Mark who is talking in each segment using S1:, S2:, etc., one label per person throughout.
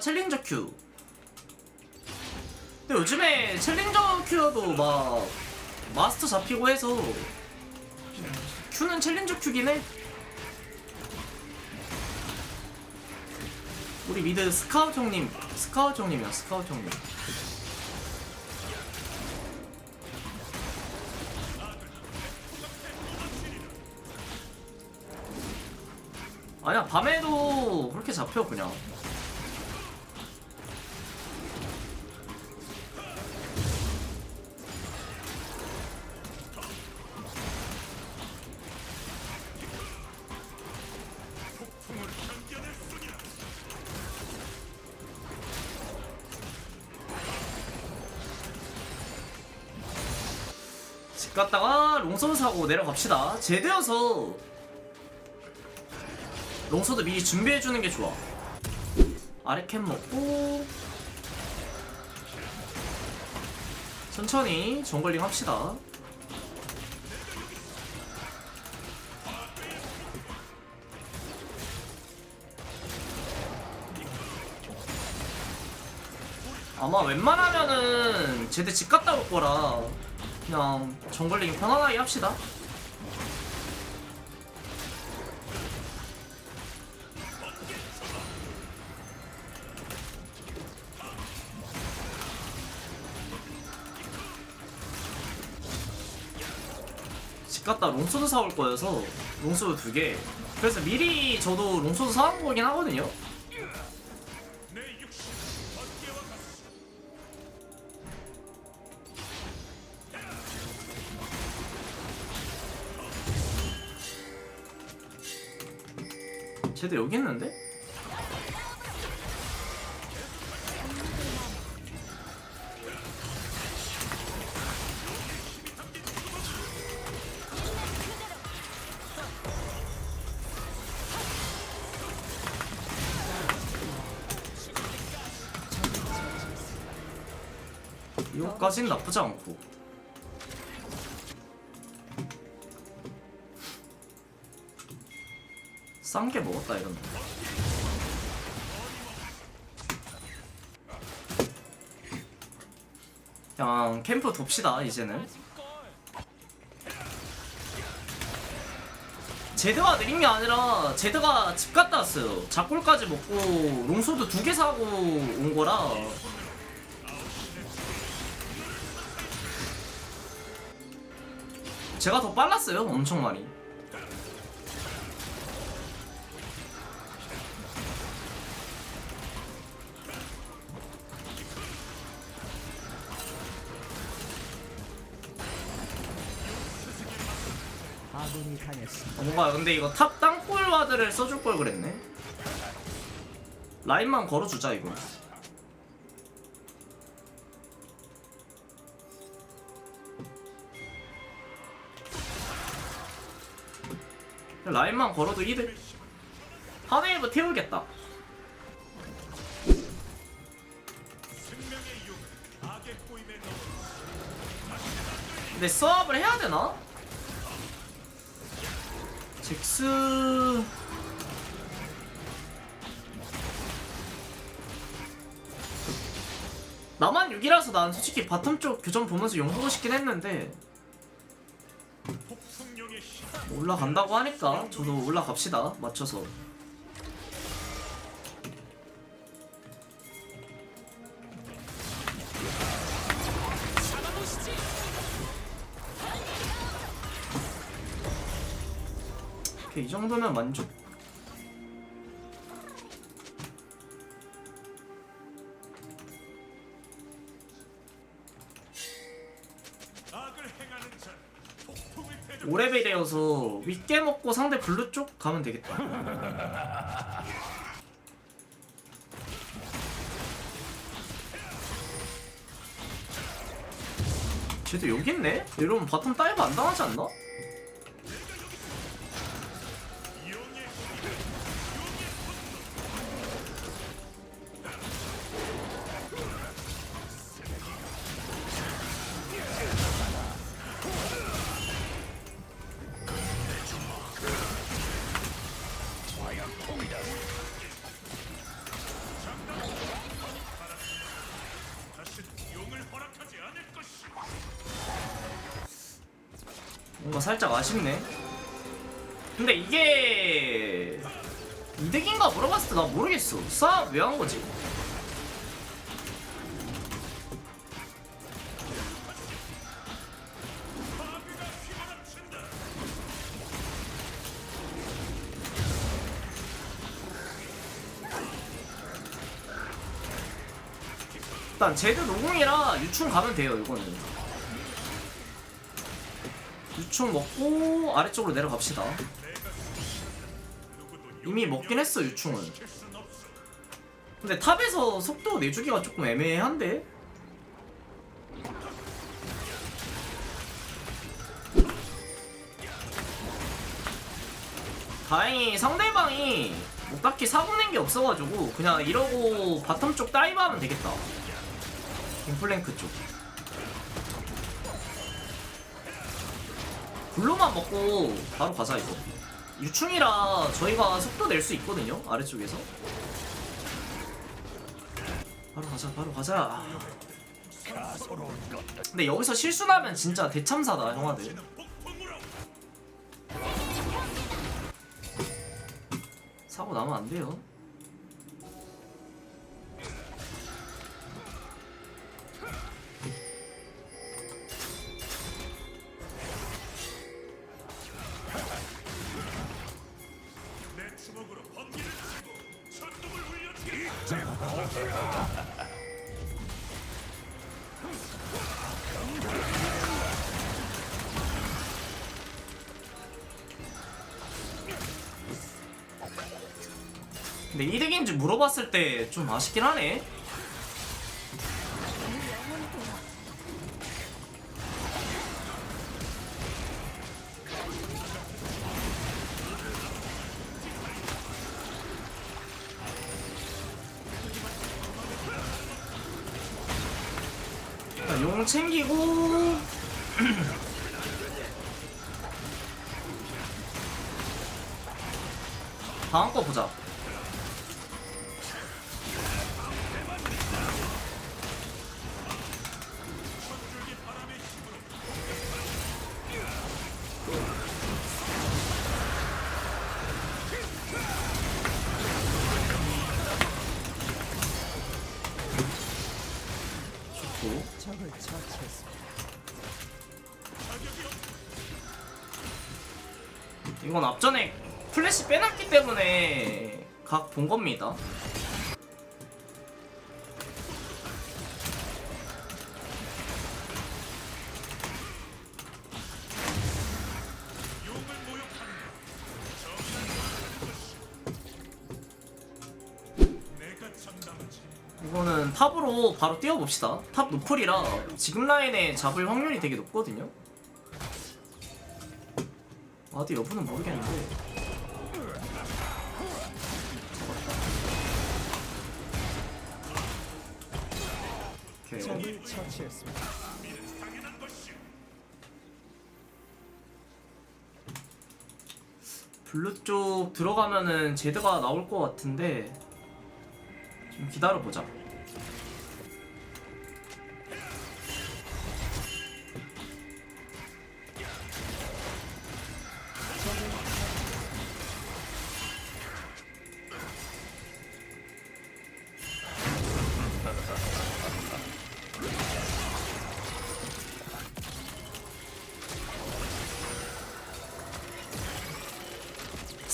S1: 챌린저 큐. 근데 요즘에 챌린저 큐어도 막 마스터 잡히고 해서 큐는 챌린저 큐긴 해. 우리 미드 스카우트 형님, 스카우트 형님이야, 스카우트 형님. 아니야, 밤에도 그렇게 잡혀, 그냥. 갔다가 롱서드 사고 내려갑시다. 제대여서 롱서드 미리 준비해주는 게 좋아. 아래캠 먹고 천천히 정글링 합시다. 아마 웬만하면은 제대 집 갔다 올 거라 그냥 정글링 편안하게 합시다. 집 갔다 롱소드 사올 거여서 롱소드 두 개. 그래서 미리 저도 롱소드 사온 거긴 하거든요. 쟤도 여기 있는데? 이거까진 나쁘지 않고 싼 게 먹었다 이런 그냥 캠프 돕시다 이제는. 제드가 느린 게 아니라 제드가 집 갔다 왔어요. 작골까지 먹고 롱소드 두 개 사고 온 거라. 제가 더 빨랐어요 엄청 많이 뭔가 근데 이거 탑 땅굴 와드를 써줄 걸 그랬네. 라인만 걸어주자 이거. 라인만 걸어도 이득. 하네이브 태우겠다. 근데 수업을 해야 되나? 잭스. 나만 6이라서 난 솔직히 바텀 쪽 교정 보면서 용보고 싶긴 했는데 올라간다고 하니까 저도 올라갑시다. 맞춰서 오케이 이 정도면 만족 오레벨이어서 윗게 먹고 상대 블루 쪽 가면 되겠다 쟤도 여기 있네? 이러면 바텀 다이브 안 당하지 않나? 뭔가 살짝 아쉽네. 근데 이게 이득인가 물어봤을 때 나 모르겠어. 싸움 왜 한 거지? 일단 제드 노공이라 유충 가면 돼요 이거는 유충 먹고 아래쪽으로 내려갑시다. 이미 먹긴 했어 유충은. 근데 탑에서 속도 내주기가 조금 애매한데? 다행히 상대방이 뭐 딱히 사고 낸 게 없어가지고 그냥 이러고 바텀 쪽 다이브하면 되겠다. 갱플랭크 쪽 블루만 먹고 바로 가자 이거. 유충이라 저희가 속도 낼 수 있거든요 아래쪽에서. 바로 가자 바로 가자. 근데 여기서 실수나면 진짜 대참사다 형아들. 사고 나면 안 돼요 근데 이득인지 물어봤을 때 좀 아쉽긴 하네. 자, 용 챙기고 다음 거 보자
S2: 적을 처치했습니다.
S1: 이건 앞전에 플래시 빼놨기 때문에 각 본 겁니다. 이거는 탑으로 바로 뛰어봅시다. 탑 노플이라 지금 라인에 잡을 확률이 되게 높거든요. 아디 여부는 모르겠는데 오케이. 블루 쪽 들어가면은 제드가 나올 것 같은데 좀 기다려보자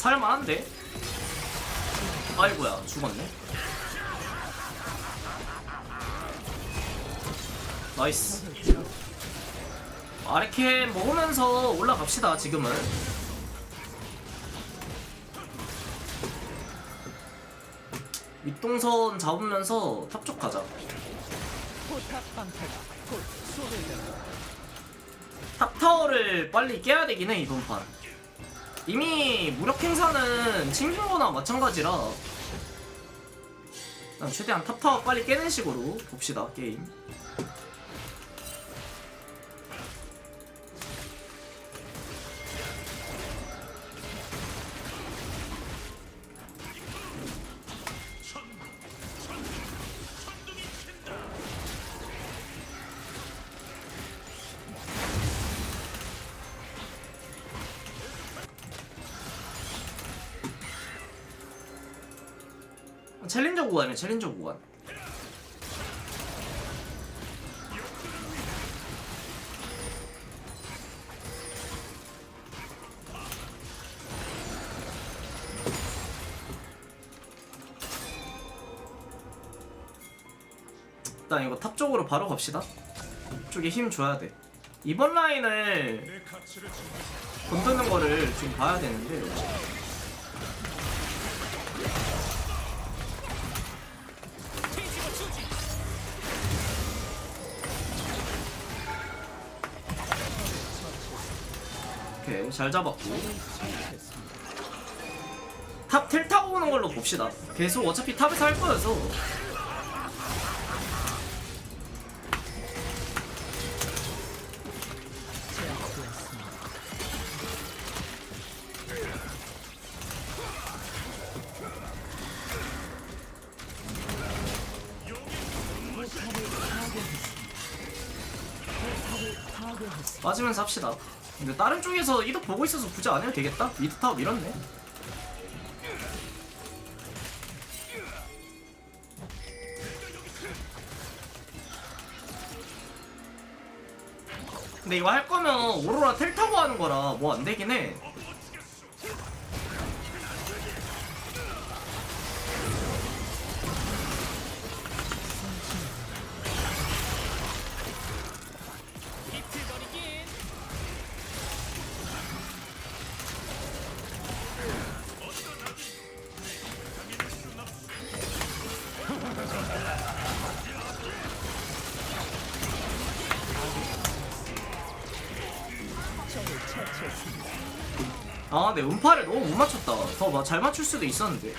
S1: 살만한데? 아이고야 죽었네 나이스 아래캠 먹으면서 올라갑시다 지금은 윗동선 잡으면서 탑쪽 가자. 탑타워를 빨리 깨야 되긴 해 이번 판 이미 무력 행사는 챙긴 거나 마찬가지라 일단 최대한 탑타워 빨리 깨는 식으로 봅시다 게임 챌린저 구간이야 챌린저 구간. 일단 이거 탑 쪽으로 바로 갑시다. 쪽에 힘 줘야 돼. 이번 라인을 건드는 거를 지금 봐야 되는데 오케이 잘 잡았고. 탑 텔 타고 오는 걸로 봅시다. 계속 어차피 탑에서 할 거여서. 빠지면서 합시다 근데 다른 쪽에서 이득 보고 있어서 굳이 안 해도 되겠다? 미드 타워 밀었네. 근데 이거 할 거면 오로라 텔 타고 하는 거라 뭐 안 되긴 해 아, 내 음파를 너무 못 맞췄다. 더 잘 맞출 수도 있었는데.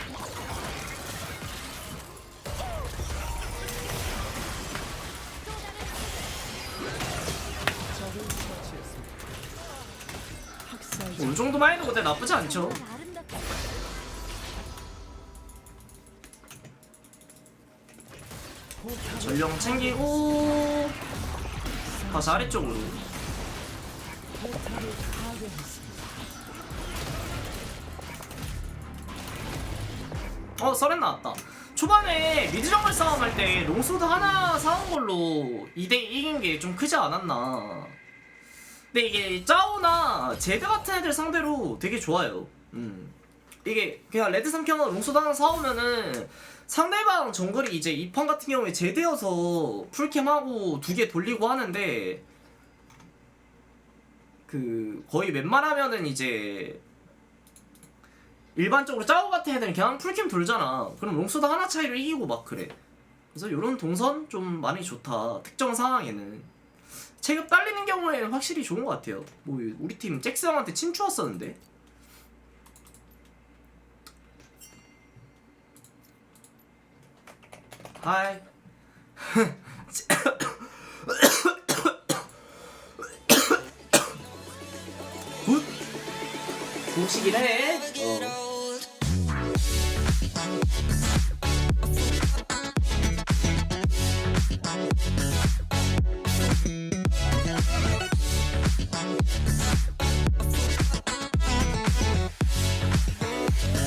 S1: 이 정도만 해도 근데 나쁘지 않죠. 전령 챙기고 다시 아래쪽으로. 어, 서렌 나왔다. 초반에 미드 정글 싸움 할 때 롱소드 하나 사온 걸로 2대 이긴 게 좀 크지 않았나. 근데 이게 짜오나 제드 같은 애들 상대로 되게 좋아요. 음. 이게 그냥 레드 삼경은 롱소드 하나 사오면은 상대방 정글이 이제 이판 같은 경우에 제드여서 풀캠하고 두 개 돌리고 하는데 그 거의 웬만하면은 이제 일반적으로 짜오 같은 애들은 그냥 풀캠 돌잖아. 그럼 롱소드 하나 차이로 이기고 막 그래. 그래서 이런 동선 좀 많이 좋다. 특정 상황에는. 체급 딸리는 경우에는 확실히 좋은 것 같아요. 뭐 우리 팀 잭스 형한테 침추웠었는데. 하이. 굿. 해. 어.